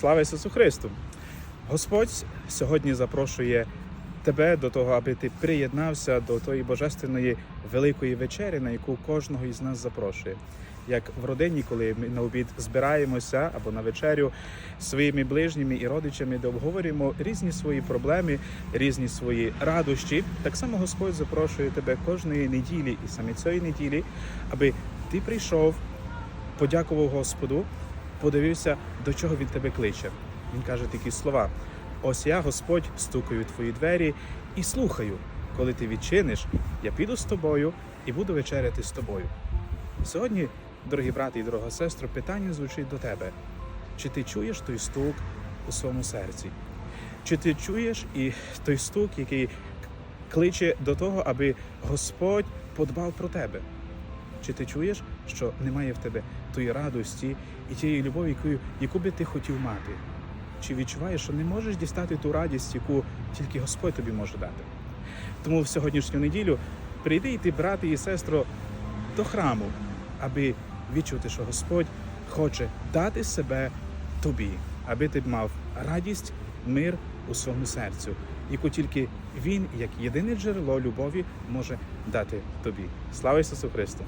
Слава Ісусу Христу! Господь сьогодні запрошує тебе до того, аби ти приєднався до тої божественної великої вечері, на яку кожного із нас запрошує. Як в родині, коли ми на обід збираємося або на вечерю своїми ближніми і родичами, де обговорюємо різні свої проблеми, різні свої радощі, так само Господь запрошує тебе кожної неділі і саме цієї неділі, аби ти прийшов, подякував Господу, подивився, до чого він тебе кличе. Він каже такі слова: ось я, Господь, стукаю в твої двері і слухаю. Коли ти відчиниш, я піду з тобою і буду вечеряти з тобою. Сьогодні, дорогі брати і дорога сестро, питання звучить до тебе: чи ти чуєш той стук у своєму серці? Чи ти чуєш і той стук, який кличе до того, аби Господь подбав про тебе? Чи ти чуєш, що немає в тебе тої радості і тієї любові, яку, яку би ти хотів мати? Чи відчуваєш, що не можеш дістати ту радість, яку тільки Господь тобі може дати? Тому в сьогоднішню неділю прийди йти, брати і сестро, до храму, аби відчути, що Господь хоче дати себе тобі, аби ти мав радість, мир у своєму серцю, яку тільки Він, як єдине джерело любові, може дати тобі. Слава Ісусу Христу!